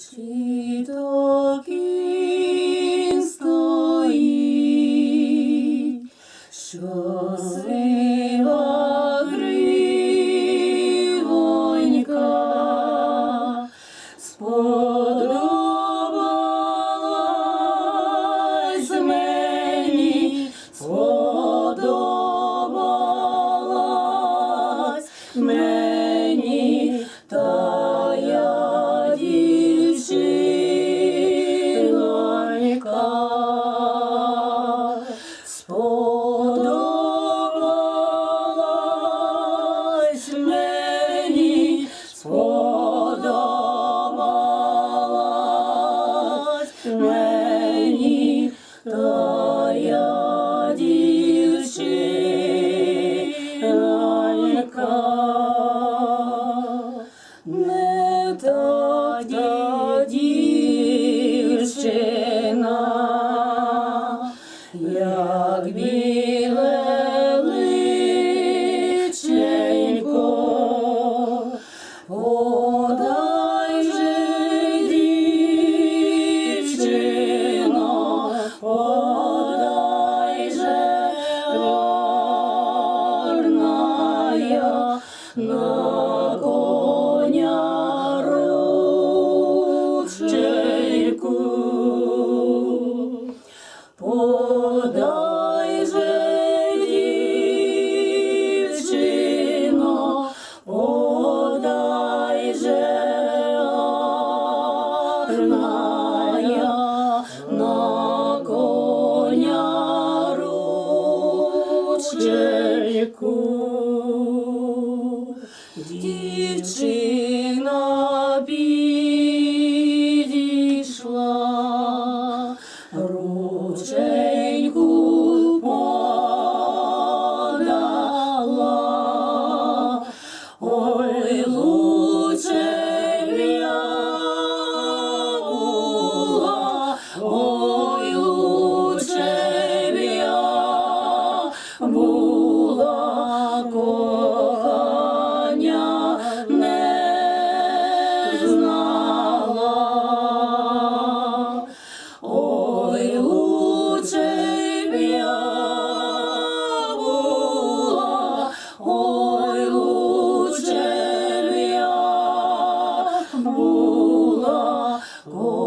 শ্রী та дівчина, як біле личенько, ручейку. Go.